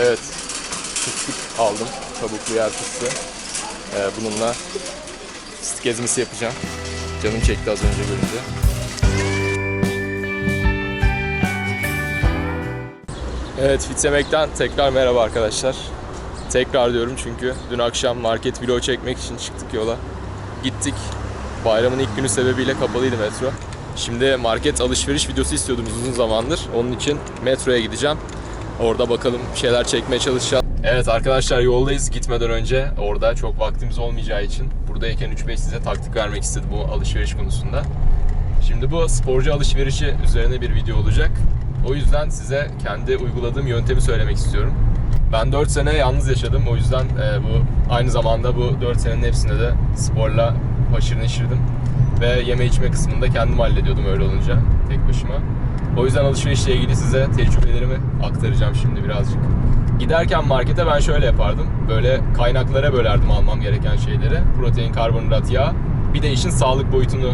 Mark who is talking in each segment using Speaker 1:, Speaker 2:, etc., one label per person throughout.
Speaker 1: Evet. Fıstık aldım. Kabuklu yer fıstığı. Ee, bununla fıstık ezmesi yapacağım. Canım çekti az önce görünce. Evet Fitsemek'ten tekrar merhaba arkadaşlar. Tekrar diyorum çünkü dün akşam market vlog çekmek için çıktık yola. Gittik. Bayramın ilk günü sebebiyle kapalıydı metro. Şimdi market alışveriş videosu istiyordum uzun zamandır. Onun için metroya gideceğim. Orada bakalım şeyler çekmeye çalışacağım. Evet arkadaşlar yoldayız. Gitmeden önce orada çok vaktimiz olmayacağı için buradayken 3-5 size taktik vermek istedim bu alışveriş konusunda. Şimdi bu sporcu alışverişi üzerine bir video olacak. O yüzden size kendi uyguladığım yöntemi söylemek istiyorum. Ben 4 sene yalnız yaşadım. O yüzden e, bu aynı zamanda bu 4 senenin hepsinde de sporla haşır neşirdim. Ve yeme içme kısmını da kendim hallediyordum öyle olunca tek başıma. O yüzden alışverişle ilgili size tecrübelerimi aktaracağım şimdi birazcık. Giderken markete ben şöyle yapardım. Böyle kaynaklara bölerdim almam gereken şeyleri. Protein, karbonhidrat, yağ. Bir de işin sağlık boyutunu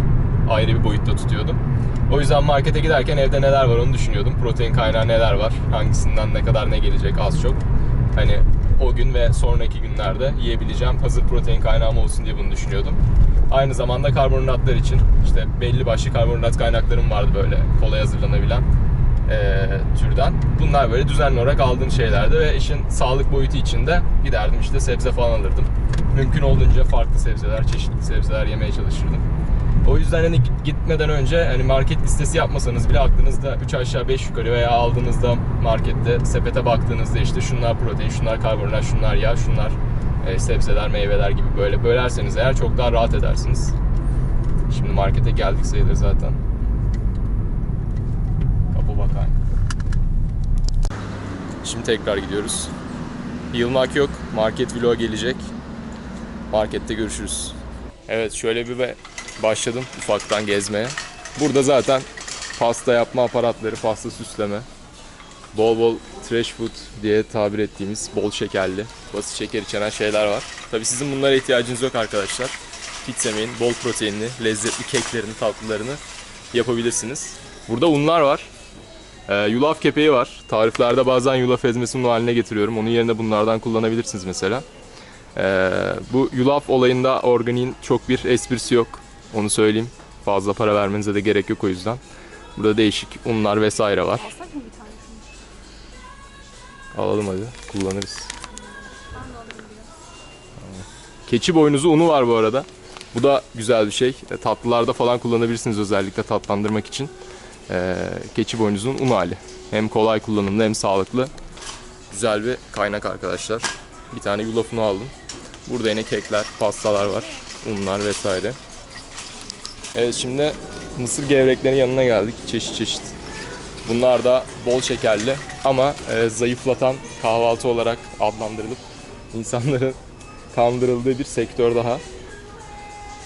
Speaker 1: ayrı bir boyutta tutuyordum. O yüzden markete giderken evde neler var onu düşünüyordum. Protein kaynağı neler var, hangisinden ne kadar ne gelecek az çok. Hani o gün ve sonraki günlerde yiyebileceğim hazır protein kaynağım olsun diye bunu düşünüyordum. Aynı zamanda karbonhidratlar için işte belli başlı karbonhidrat kaynaklarım vardı böyle kolay hazırlanabilen eee, türden. Bunlar böyle düzenli olarak aldığım şeylerdi ve işin sağlık boyutu için de giderdim işte sebze falan alırdım. Mümkün olduğunca farklı sebzeler, çeşitli sebzeler yemeye çalışırdım. O yüzden hani gitmeden önce hani market listesi yapmasanız bile aklınızda 3 aşağı 5 yukarı veya aldığınızda markette sepete baktığınızda işte şunlar protein, şunlar karbonhidrat, şunlar yağ, şunlar e, sebzeler, meyveler gibi böyle bölerseniz eğer çok daha rahat edersiniz. Şimdi markete geldik sayılır zaten. Kapı bakayım. Şimdi tekrar gidiyoruz. Yılmak yok. Market vlog gelecek. Markette görüşürüz. Evet şöyle bir başladım ufaktan gezmeye. Burada zaten pasta yapma aparatları, pasta süsleme. Bol bol trash food diye tabir ettiğimiz bol şekerli, basit şeker içeren şeyler var. Tabi sizin bunlara ihtiyacınız yok arkadaşlar. Fit yemeğin bol proteinli, lezzetli keklerini, tatlılarını yapabilirsiniz. Burada unlar var. Ee, yulaf kepeği var. Tariflerde bazen yulaf ezmesi unu haline getiriyorum. Onun yerine bunlardan kullanabilirsiniz mesela. Ee, bu yulaf olayında organiğin çok bir esprisi yok. Onu söyleyeyim. Fazla para vermenize de gerek yok o yüzden. Burada değişik unlar vesaire var.
Speaker 2: Alsak mı bir tane şunu?
Speaker 1: Alalım hadi. Kullanırız. Keçi boynuzu unu var bu arada. Bu da güzel bir şey. E, Tatlılarda falan kullanabilirsiniz özellikle tatlandırmak için. Ee, keçi boynuzunun un hali. Hem kolay kullanımlı hem sağlıklı. Güzel bir kaynak arkadaşlar. Bir tane yulaf unu aldım. Burada yine kekler, pastalar var. Unlar vesaire. Evet şimdi mısır gevreklerinin yanına geldik. Çeşit çeşit. Bunlar da bol şekerli ama e, zayıflatan kahvaltı olarak adlandırılıp insanların kandırıldığı bir sektör daha.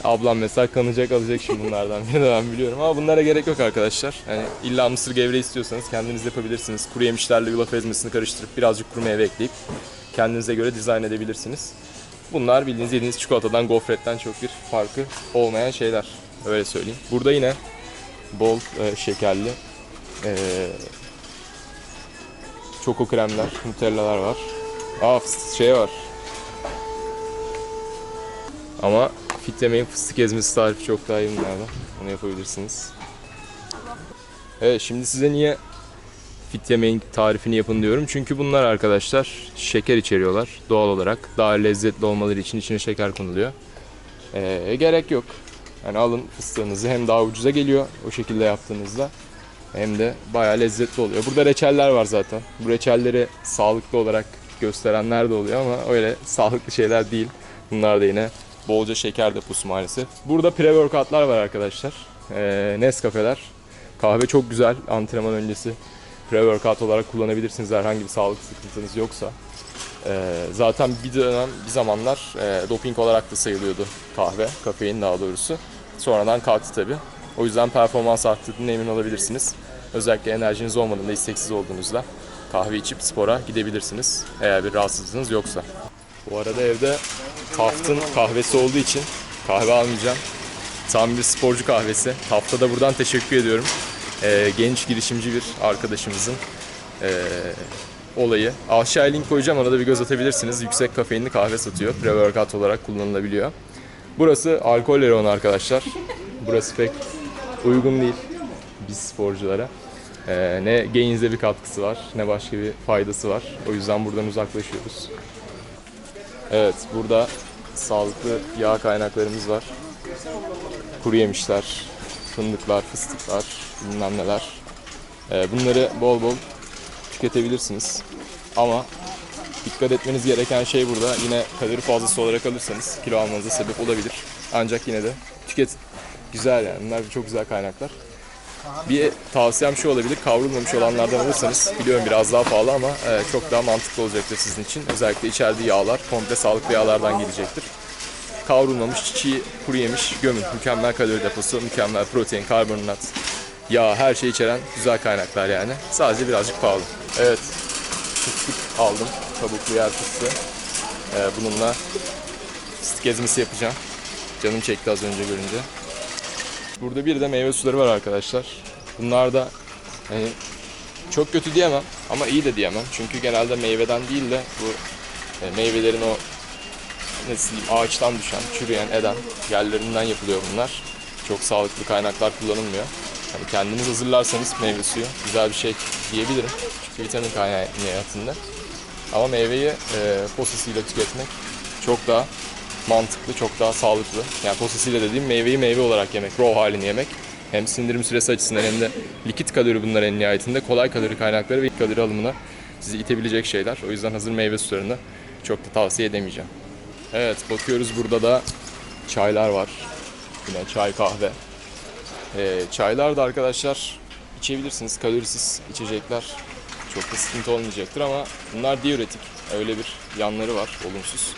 Speaker 1: Ablam mesela kanacak alacak şimdi bunlardan biri de ben biliyorum ama bunlara gerek yok arkadaşlar. Yani illa mısır gevreği istiyorsanız kendiniz yapabilirsiniz. Kuru yemişlerle yulaf ezmesini karıştırıp birazcık kuru meyve ekleyip kendinize göre dizayn edebilirsiniz. Bunlar bildiğiniz yediğiniz çikolatadan, gofretten çok bir farkı olmayan şeyler. Öyle söyleyeyim. Burada yine bol e, şekerli e, çoko kremler, nutellalar var. Aa şey var. Ama fit yemeğin fıstık ezmesi tarifi çok daha iyi bunlardan. Onu yapabilirsiniz. Evet şimdi size niye fit yemeğin tarifini yapın diyorum. Çünkü bunlar arkadaşlar şeker içeriyorlar doğal olarak. Daha lezzetli olmaları için içine şeker konuluyor. Ee, gerek yok. Yani alın fıstığınızı hem daha ucuza geliyor o şekilde yaptığınızda hem de bayağı lezzetli oluyor. Burada reçeller var zaten. Bu reçelleri sağlıklı olarak gösterenler de oluyor ama öyle sağlıklı şeyler değil. Bunlar da yine bolca şeker deposu maalesef. Burada pre-workoutlar var arkadaşlar. Ee, Nescafe'ler. Kahve çok güzel. Antrenman öncesi pre-workout olarak kullanabilirsiniz herhangi bir sağlık sıkıntınız yoksa. Ee, zaten bir dönem, bir zamanlar e, doping olarak da sayılıyordu kahve, kafein daha doğrusu. Sonradan kalktı tabi. O yüzden performans arttırdığına emin olabilirsiniz. Özellikle enerjiniz olmadığında, isteksiz olduğunuzda kahve içip spora gidebilirsiniz. Eğer bir rahatsızlığınız yoksa. Bu arada evde Taft'ın kahvesi olduğu için kahve almayacağım. Tam bir sporcu kahvesi. Taft'a da buradan teşekkür ediyorum. Ee, genç girişimci bir arkadaşımızın ee, olayı. Aşağıya link koyacağım ona da bir göz atabilirsiniz. Yüksek kafeinli kahve satıyor. Pre-workout olarak kullanılabiliyor. Burası alkol reyon arkadaşlar. Burası pek uygun değil biz sporculara. Ee, ne gaininize bir katkısı var ne başka bir faydası var. O yüzden buradan uzaklaşıyoruz. Evet burada sağlıklı yağ kaynaklarımız var. Kuru yemişler, fındıklar, fıstıklar, bilmem neler. Ee, bunları bol bol tüketebilirsiniz. Ama dikkat etmeniz gereken şey burada yine kalori fazlası olarak alırsanız kilo almanıza sebep olabilir. Ancak yine de tüket güzel yani. Bunlar çok güzel kaynaklar. Bir tavsiyem şu olabilir. Kavrulmamış olanlardan alırsanız biliyorum biraz daha pahalı ama e, çok daha mantıklı olacaktır sizin için. Özellikle içerdiği yağlar komple sağlıklı yağlardan gelecektir. Kavrulmamış çiğ kuru yemiş gömün. Mükemmel kalori deposu, mükemmel protein, karbonhidrat, yağ her şeyi içeren güzel kaynaklar yani. Sadece birazcık pahalı. Evet. Fıstık aldım. Kabuklu yer fıstığı. E, bununla fıstık ezmesi yapacağım. Canım çekti az önce görünce. Burada bir de meyve suları var arkadaşlar. Bunlar da hani çok kötü diyemem ama iyi de diyemem. Çünkü genelde meyveden değil de bu e, meyvelerin o nasıl diyeyim, ağaçtan düşen, çürüyen, eden yerlerinden yapılıyor bunlar. Çok sağlıklı kaynaklar kullanılmıyor. Hani kendiniz hazırlarsanız meyve suyu güzel bir şey diyebilirim. Çünkü vitamin kaynağı nihayetinde. Ama meyveyi e, posasıyla tüketmek çok daha mantıklı, çok daha sağlıklı. Yani posasıyla dediğim meyveyi meyve olarak yemek, raw halini yemek. Hem sindirim süresi açısından hem de likit kalori bunlar en nihayetinde. Kolay kalori kaynakları ve kalori alımına sizi itebilecek şeyler. O yüzden hazır meyve sularını çok da tavsiye edemeyeceğim. Evet bakıyoruz burada da çaylar var. Yine çay kahve. Ee, çaylar da arkadaşlar içebilirsiniz. Kalorisiz içecekler. Çok da sıkıntı olmayacaktır ama bunlar diüretik. Öyle bir yanları var olumsuz.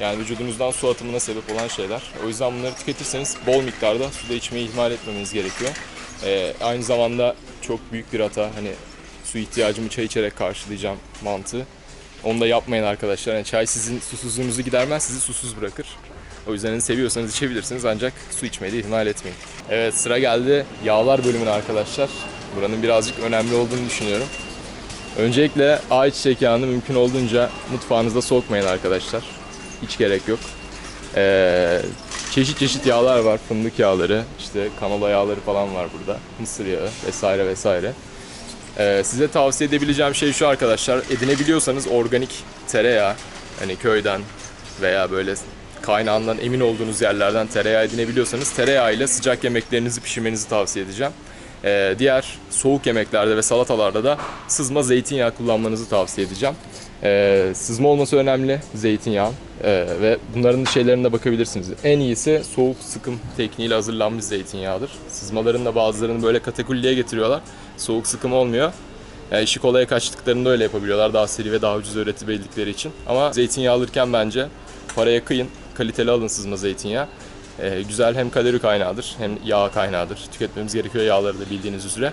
Speaker 1: Yani vücudunuzdan su atımına sebep olan şeyler. O yüzden bunları tüketirseniz bol miktarda suda içmeyi ihmal etmemeniz gerekiyor. Ee, aynı zamanda çok büyük bir hata hani su ihtiyacımı çay içerek karşılayacağım mantığı. Onu da yapmayın arkadaşlar. Yani çay sizin susuzluğunuzu gidermez, sizi susuz bırakır. O yüzden hani seviyorsanız içebilirsiniz ancak su içmeyi de ihmal etmeyin. Evet sıra geldi yağlar bölümüne arkadaşlar. Buranın birazcık önemli olduğunu düşünüyorum. Öncelikle ayçiçek yağını mümkün olduğunca mutfağınızda sokmayın arkadaşlar. Hiç gerek yok. Ee, çeşit çeşit yağlar var. Fındık yağları, işte kanola yağları falan var burada. Mısır yağı vesaire vesaire. Ee, size tavsiye edebileceğim şey şu arkadaşlar. Edinebiliyorsanız organik tereyağı, hani köyden veya böyle kaynağından emin olduğunuz yerlerden tereyağı edinebiliyorsanız tereyağı ile sıcak yemeklerinizi pişirmenizi tavsiye edeceğim. Ee, diğer soğuk yemeklerde ve salatalarda da sızma zeytinyağı kullanmanızı tavsiye edeceğim. Ee, sızma olması önemli zeytinyağı Ee, ve bunların şeylerine bakabilirsiniz. En iyisi soğuk sıkım tekniğiyle hazırlanmış zeytinyağıdır. Sızmaların da bazılarını böyle katakulliye getiriyorlar. Soğuk sıkım olmuyor. Yani işi kolaya kaçtıklarında öyle yapabiliyorlar. Daha seri ve daha ucuz üretebildikleri için. Ama zeytinyağı alırken bence paraya kıyın. Kaliteli alın sızma zeytinyağı. Ee, güzel hem kalori kaynağıdır hem yağ kaynağıdır. Tüketmemiz gerekiyor yağları da bildiğiniz üzere.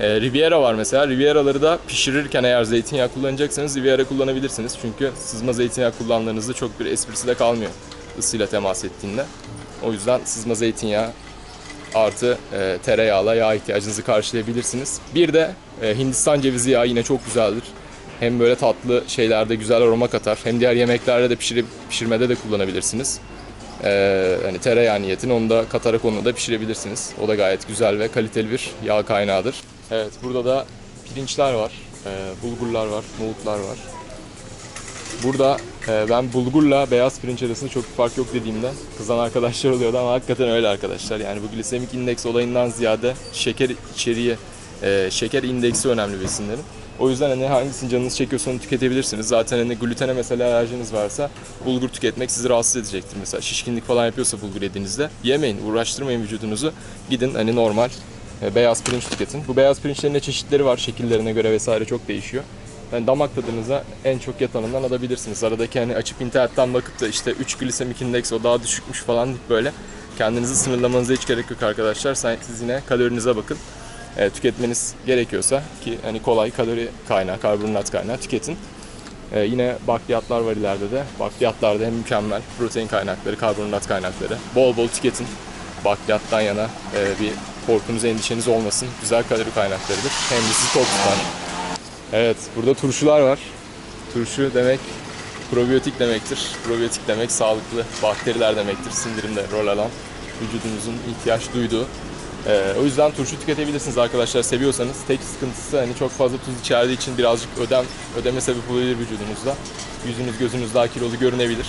Speaker 1: Ee, Riviera var mesela. Riviera'ları da pişirirken eğer zeytinyağı kullanacaksanız Riviera kullanabilirsiniz. Çünkü sızma zeytinyağı kullandığınızda çok bir esprisi de kalmıyor ısıyla temas ettiğinde. O yüzden sızma zeytinyağı artı e, tereyağla yağ ihtiyacınızı karşılayabilirsiniz. Bir de e, Hindistan cevizi yağı yine çok güzeldir. Hem böyle tatlı şeylerde güzel aroma katar. Hem diğer yemeklerde de pişirip pişirmede de kullanabilirsiniz. Ee, hani tereyağı niyetini onu da katarak onu da pişirebilirsiniz. O da gayet güzel ve kaliteli bir yağ kaynağıdır. Evet burada da pirinçler var, ee, bulgurlar var, nohutlar var. Burada e, ben bulgurla beyaz pirinç arasında çok bir fark yok dediğimde kızan arkadaşlar oluyordu ama hakikaten öyle arkadaşlar. Yani bu glisemik indeks olayından ziyade şeker içeriği, e, şeker indeksi önemli besinlerin. O yüzden hani hangisini canınız çekiyorsa onu tüketebilirsiniz. Zaten hani glutene mesela alerjiniz varsa bulgur tüketmek sizi rahatsız edecektir. Mesela şişkinlik falan yapıyorsa bulgur yediğinizde yemeyin, uğraştırmayın vücudunuzu. Gidin hani normal e, beyaz pirinç tüketin. Bu beyaz pirinçlerin de çeşitleri var. Şekillerine göre vesaire çok değişiyor. Yani damak tadınıza en çok yatanından alabilirsiniz. Aradaki hani açıp internetten bakıp da işte 3 glisemik indeks o daha düşükmüş falan böyle kendinizi sınırlamanıza hiç gerek yok arkadaşlar. Siz yine kalorinize bakın. E, tüketmeniz gerekiyorsa ki hani kolay kalori kaynağı, karbonhidrat kaynağı tüketin. E, yine bakliyatlar var ileride de. Bakliyatlarda hem mükemmel protein kaynakları, karbonhidrat kaynakları. Bol bol tüketin. Bakliyattan yana e, bir korkunuz, endişeniz olmasın. Güzel kalori kaynaklarıdır. Hem de sizi tok tutar. Evet, burada turşular var. Turşu demek probiyotik demektir. Probiyotik demek sağlıklı bakteriler demektir. Sindirimde rol alan vücudunuzun ihtiyaç duyduğu. Ee, o yüzden turşu tüketebilirsiniz arkadaşlar seviyorsanız. Tek sıkıntısı hani çok fazla tuz içerdiği için birazcık ödem ödeme sebep olabilir vücudunuzda. Yüzünüz gözünüz daha kilolu görünebilir.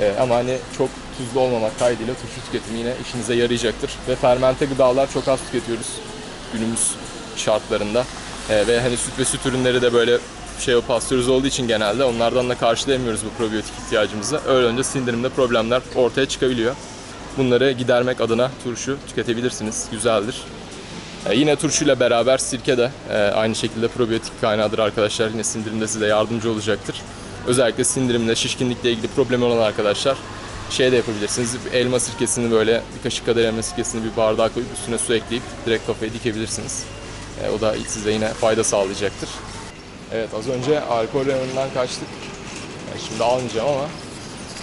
Speaker 1: Ee, ama hani çok tuzlu olmamak kaydıyla turşu tüketimi yine işinize yarayacaktır. Ve fermente gıdalar çok az tüketiyoruz günümüz şartlarında. Ee, ve hani süt ve süt ürünleri de böyle şey o pastörize olduğu için genelde onlardan da karşılayamıyoruz bu probiyotik ihtiyacımızı. Öyle önce sindirimde problemler ortaya çıkabiliyor. Bunları gidermek adına turşu tüketebilirsiniz. Güzeldir. Ee, yine turşuyla beraber sirke de e, aynı şekilde probiyotik kaynağıdır arkadaşlar. Yine sindirimde size yardımcı olacaktır. Özellikle sindirimde, şişkinlikle ilgili problemi olan arkadaşlar şey de yapabilirsiniz. Elma sirkesini böyle bir kaşık kadar elma sirkesini bir bardağa koyup üstüne su ekleyip direkt kafaya dikebilirsiniz. E, o da size yine fayda sağlayacaktır. Evet az önce alkol yanından kaçtık. Yani şimdi almayacağım ama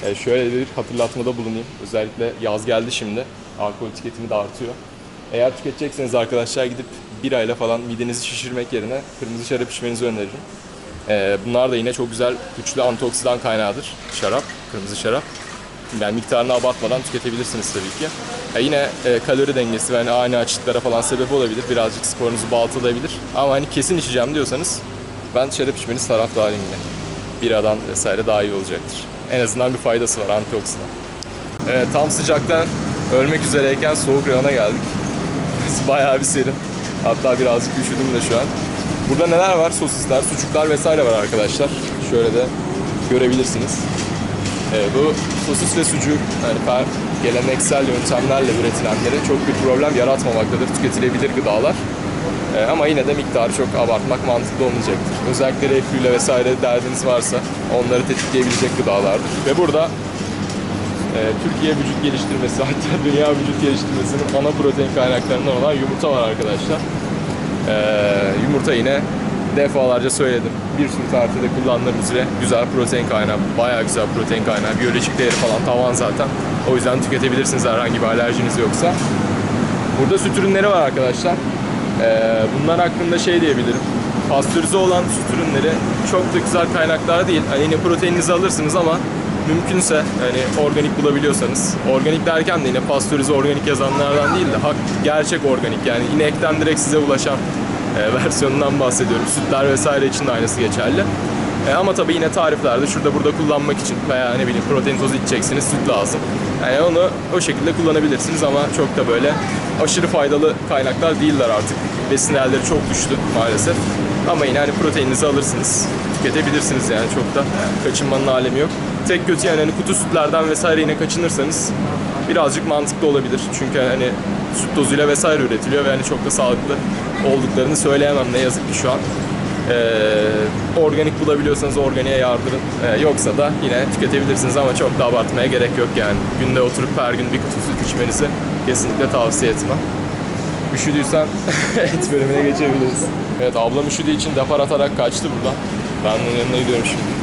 Speaker 1: e, şöyle bir hatırlatmada bulunayım. Özellikle yaz geldi şimdi. Alkol tüketimi de artıyor. Eğer tüketecekseniz arkadaşlar gidip birayla falan midenizi şişirmek yerine kırmızı şarap içmenizi öneririm. E, bunlar da yine çok güzel, güçlü antioksidan kaynağıdır. Şarap, kırmızı şarap. Yani miktarını abartmadan tüketebilirsiniz tabii ki. E, yine e, kalori dengesi ve hani ani açlıklara falan sebep olabilir. Birazcık sporunuzu baltalayabilir. Ama hani kesin içeceğim diyorsanız ben şarap içmeniz taraftarıyım yine. Biradan vesaire daha iyi olacaktır. En azından bir faydası var antioksidan. Evet, tam sıcaktan ölmek üzereyken soğuk reyona geldik. Bayağı bir serin. Hatta birazcık üşüdüm de şu an. Burada neler var? Sosisler, sucuklar vesaire var arkadaşlar. Şöyle de görebilirsiniz. Ee, bu sosis ve sucuk yani geleneksel yöntemlerle üretilenleri çok bir problem yaratmamaktadır. Tüketilebilir gıdalar. Ee, ama yine de miktarı çok abartmak mantıklı olmayacaktır. Özellikle reflüyle vesaire derdiniz varsa onları tetikleyebilecek gıdalardır. Ve burada e, Türkiye vücut geliştirmesi hatta dünya vücut geliştirmesinin ana protein kaynaklarından olan yumurta var arkadaşlar. Ee, yumurta yine defalarca söyledim. Bir sürü tarifte de kullandığımız ve güzel protein kaynağı. Bayağı güzel protein kaynağı. Biyolojik değeri falan tavan zaten. O yüzden tüketebilirsiniz herhangi bir alerjiniz yoksa. Burada süt ürünleri var arkadaşlar. Ee, bunlar hakkında şey diyebilirim. Pastörize olan süt ürünleri çok da güzel kaynaklar değil. Hani yine proteininizi alırsınız ama mümkünse hani organik bulabiliyorsanız organik derken de yine pastörize organik yazanlardan değil de hak gerçek organik yani inekten direkt size ulaşan e, versiyonundan bahsediyorum. Sütler vesaire için de aynısı geçerli. E, ama tabii yine tariflerde şurada burada kullanmak için veya ne bileyim protein tozu içeceksiniz süt lazım. Yani onu o şekilde kullanabilirsiniz ama çok da böyle aşırı faydalı kaynaklar değiller artık. Besin değerleri çok düştü maalesef. Ama yine hani proteininizi alırsınız. Tüketebilirsiniz yani çok da kaçınmanın alemi yok. Tek kötü yani hani kutu sütlerden vesaire yine kaçınırsanız birazcık mantıklı olabilir. Çünkü hani süt tozuyla vesaire üretiliyor ve hani çok da sağlıklı olduklarını söyleyemem ne yazık ki şu an. Ee, organik bulabiliyorsanız organiğe yardırın. Ee, yoksa da yine tüketebilirsiniz ama çok da abartmaya gerek yok yani. Günde oturup her gün bir kutu süt içmenizi kesinlikle tavsiye etmem. Üşüdüysen et bölümüne geçebiliriz. Evet ablam üşüdüğü için depar atarak kaçtı buradan. Ben onun yanına gidiyorum şimdi.